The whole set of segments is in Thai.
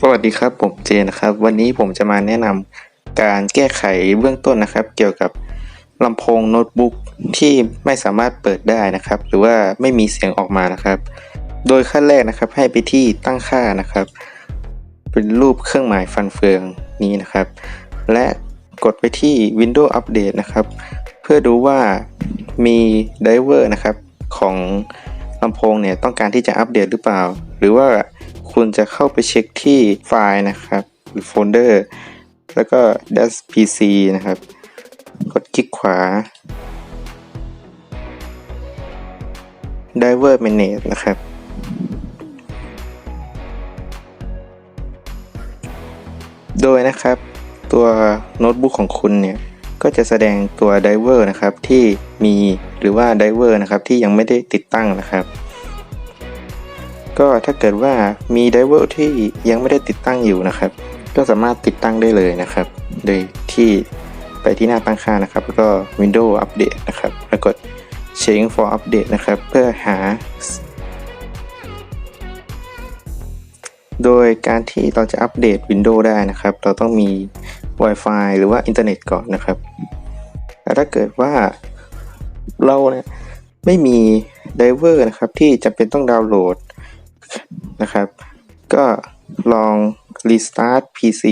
สวัสดีครับผมเจนะครับ วันนี้ผมจะมาแนะนำการแก้ไขเบื้องต้นนะครับ เกี่ยวกับลำโพงโน้ตบุ๊กที่ไม่สามารถเปิดได้นะครับ หรือว่าไม่มีเสียงออกมานะครับ โดยขั้นแรกนะครับให้ไปที่ตั้งค่านะครับ เป็นรูปเครื่องหมายฟันเฟืองนี้นะครับ และกดไปที่ Windows Update นะครับ เพื่อดูว่ามีไดเวอร์นะครับของลำโพงเนี่ยต้องการที่จะอัปเดตหรือเปล่า หรือว่า คุณจะเข้าไปเช็คที่ไฟล์นะครับหรือโฟลเดอร์ แล้วก็ dash pc นะครับ กดคลิกขวา driver manage นะครับโดยนะครับตัวโน้ตบุ๊กของคุณเนี่ย ก็จะแสดงตัวไดเวอร์นะครับที่มีหรือว่าไดเวอร์นะครับที่ยังไม่ได้ติดตั้งนะครับ ก็ถ้าเกิดว่ามีไดเวอร์ที่ยังไม่ได้ติดตั้งอยู่นะครับ ก็สามารถติดตั้งได้เลยนะครับ โดยที่ไปที่หน้าตั้งค่านะครับ แล้วก็ Windows Update นะครับ แล้วกด Change for Update นะครับ เพื่อหา โดยการที่เราจะอัปเดต Windows ได้นะครับ เราต้องมี Wi-Fi หรือว่าอินเทอร์เน็ตก่อนนะครับแต่ถ้าเกิดว่าเราเนี่ยไม่มีไดเวอร์นะครับที่จำเป็นต้องดาวน์โหลด นะครับ ก็ลอง Restart PC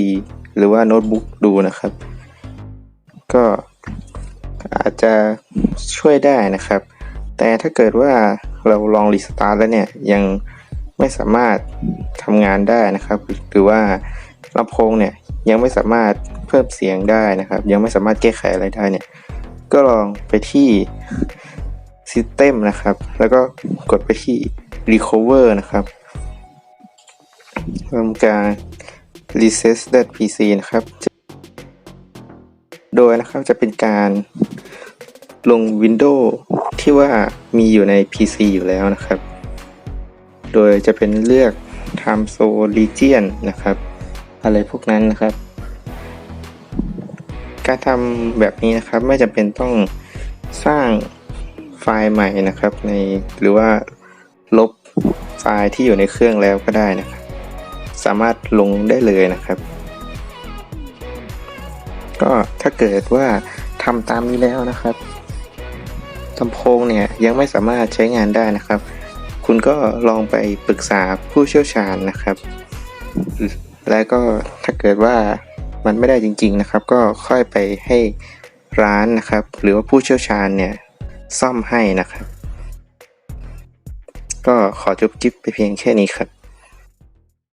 หรือว่าโน้ตบุ๊กดูนะครับ ก็อาจจะช่วยได้นะครับ แต่ถ้าเกิดว่าเราลอง Restart แล้วเนี่ย ยังไม่สามารถทำงานได้นะครับ หรือว่าลำโพงเนี่ยยังไม่สามารถเพิ่มเสียงได้นะครับ ยังไม่สามารถแก้ไขอะไรได้เนี่ย ก็ลองไปที่ System นะครับ แล้วก็กดไปที่ Recover นะครับ ทำการ Reset that PC นะครับ โดยนะครับจะเป็นการลง Windows ที่ว่ามีอยู่ใน PC อยู่แล้วนะครับ โดยจะเป็นเลือก Time Zone Region นะครับ อะไรพวกนั้นนะครับ การทำแบบนี้นะครับไม่จำเป็นต้องสร้างไฟล์ใหม่นะครับในหรือว่าลบไฟล์ที่อยู่ในเครื่องแล้วก็ได้นะครับ สามารถลงได้เลยนะครับ ก็ถ้าเกิดว่าทำตามนี้แล้วนะครับลำโพงเนี่ยยังไม่สามารถใช้งานได้นะครับ คุณก็ลองไปปรึกษาผู้เชี่ยวชาญนะครับ และก็ถ้าเกิดว่ามันไม่ได้จริง ๆนะครับ ก็ค่อยไปให้ร้านนะครับ หรือว่าผู้เชี่ยวชาญเนี่ยซ่อมให้นะครับ ก็ขอจบคลิปไปเพียงแค่นี้ครับ